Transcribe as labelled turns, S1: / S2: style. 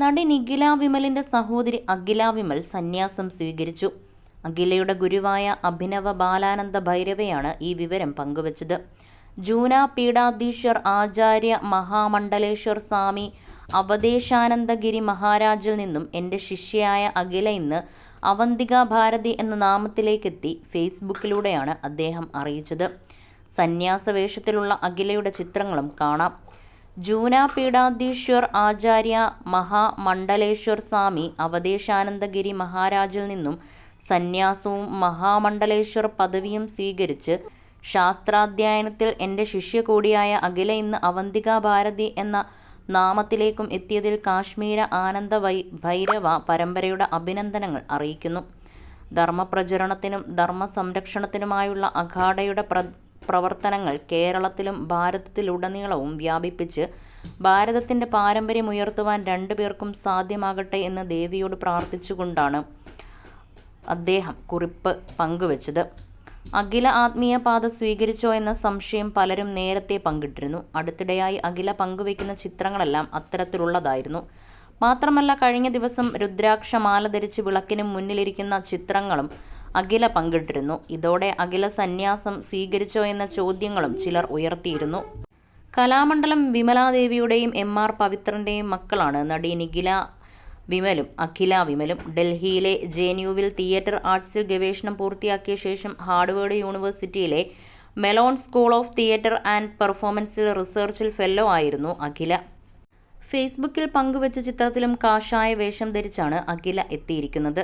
S1: നടി നിഖില വിമലിന്റെ സഹോദരി അഖില വിമൽ സന്യാസം സ്വീകരിച്ചു. അഖിലയുടെ ഗുരുവായ അഭിനവ ബാലാനന്ദ ഭൈരവയാണ് ഈ വിവരം പങ്കുവച്ചത്. ജൂന പീഠാധീശ്വർ ആചാര്യ മഹാമണ്ഡലേശ്വർ സ്വാമി അവദേശാനന്ദഗിരി മഹാരാജിൽ നിന്നും എന്റെ ശിഷ്യയായ അഖില ഇന്ന് അവന്തിക ഭാരതി എന്ന നാമത്തിലേക്കെത്തി ഫേസ്ബുക്കിലൂടെയാണ് അദ്ദേഹം അറിയിച്ചത്. സന്യാസവേഷത്തിലുള്ള അഖിലയുടെ ചിത്രങ്ങളും കാണാം. ജൂന പീഠാധീശ്വർ ആചാര്യ മഹാമണ്ഡലേശ്വർ സ്വാമി അവദേശാനന്ദഗിരി മഹാരാജിൽ നിന്നും സന്യാസവും മഹാമണ്ഡലേശ്വർ പദവിയും സ്വീകരിച്ച് ശാസ്ത്രാധ്യയനത്തിൽ എന്റെ ശിഷ്യ കൂടിയായ അഖില ഇന്ന് അവന്തിക ഭാരതി എന്ന നാമത്തിലേക്കും എത്തിയതിൽ കാശ്മീര ആനന്ദ വൈ ഭൈരവ പരമ്പരയുടെ അഭിനന്ദനങ്ങൾ അറിയിക്കുന്നു. ധർമ്മപ്രചരണത്തിനും ധർമ്മ സംരക്ഷണത്തിനുമായുള്ള അഖാഡയുടെ പ്ര പ്രവർത്തനങ്ങൾ കേരളത്തിലും ഭാരതത്തിലുടനീളവും വ്യാപിപ്പിച്ച് ഭാരതത്തിന്റെ പാരമ്പര്യം ഉയർത്തുവാൻ രണ്ടുപേർക്കും സാധ്യമാകട്ടെ എന്ന് ദേവിയോട് പ്രാർത്ഥിച്ചുകൊണ്ടാണ് അദ്ദേഹം കുറിപ്പ് പങ്കുവച്ചത്. അഖില ആത്മീയ പാത സ്വീകരിച്ചോ എന്ന സംശയം പലരും നേരത്തെ പങ്കിട്ടിരുന്നു. അടുത്തിടെയായി അഖില പങ്കുവയ്ക്കുന്ന ചിത്രങ്ങളെല്ലാം അത്തരത്തിലുള്ളതായിരുന്നു. മാത്രമല്ല കഴിഞ്ഞ ദിവസം രുദ്രാക്ഷമാല ധരിച്ച് വിളക്കിന് മുന്നിലിരിക്കുന്ന ചിത്രങ്ങളും അഖില പങ്കിട്ടിരുന്നു. ഇതോടെ അഖില സന്യാസം സ്വീകരിച്ചോ എന്ന ചോദ്യങ്ങളും ചിലർ ഉയർത്തിയിരുന്നു. കലാമണ്ഡലം വിമലാദേവിയുടെയും എം ആർ പവിത്രന്റെയും മക്കളാണ് നടി നിഖില വിമലും അഖില വിമലും. ഡൽഹിയിലെ ജെ യുവിൽ തിയേറ്റർ ആർട്സിൽ ഗവേഷണം പൂർത്തിയാക്കിയ ശേഷം ഹാർഡ്വേർഡ് യൂണിവേഴ്സിറ്റിയിലെ Mellon school of theatre and പെർഫോമൻസിൽ റിസർച്ചിൽ ഫെല്ലോ ആയിരുന്നു അഖില. ഫേസ്ബുക്കിൽ പങ്കുവച്ച ചിത്രത്തിലും കാഷായ വേഷം ധരിച്ചാണ് അഖില എത്തിയിരിക്കുന്നത്.